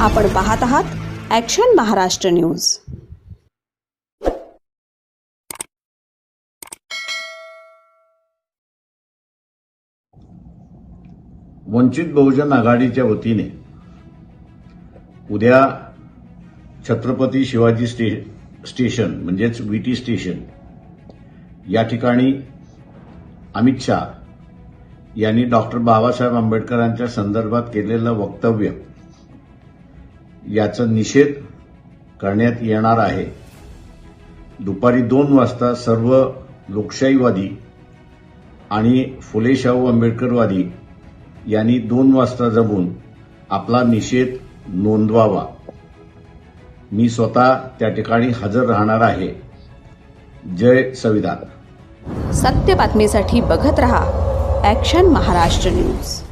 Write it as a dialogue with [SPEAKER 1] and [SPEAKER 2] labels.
[SPEAKER 1] आपण पाहत आहात ॲक्शन महाराष्ट्र न्यूज
[SPEAKER 2] वंचित बहुजन आघाडीच्या वतीने उद्या छत्रपती शिवाजी स्टे स्टेशन म्हणजेच व्हीटी स्टेशन या ठिकाणी अमित शहा यांनी डॉक्टर बाबासाहेब आंबेडकरांच्या संदर्भात केलेलं वक्तव्य याचा निषेध करण्यात येणार आहे. दुपारी दोन वाजता सर्व लोकशाहीवादी आणि फुले शाहू आंबेडकरवादी यांनी दोन वाजता जमून आपला निषेध नोंदवावा. मी स्वतः त्या ठिकाणी हजर राहणार आहे. जय संविधान.
[SPEAKER 1] सत्य बातमीसाठी बघत रहा ॲक्शन महाराष्ट्र न्यूज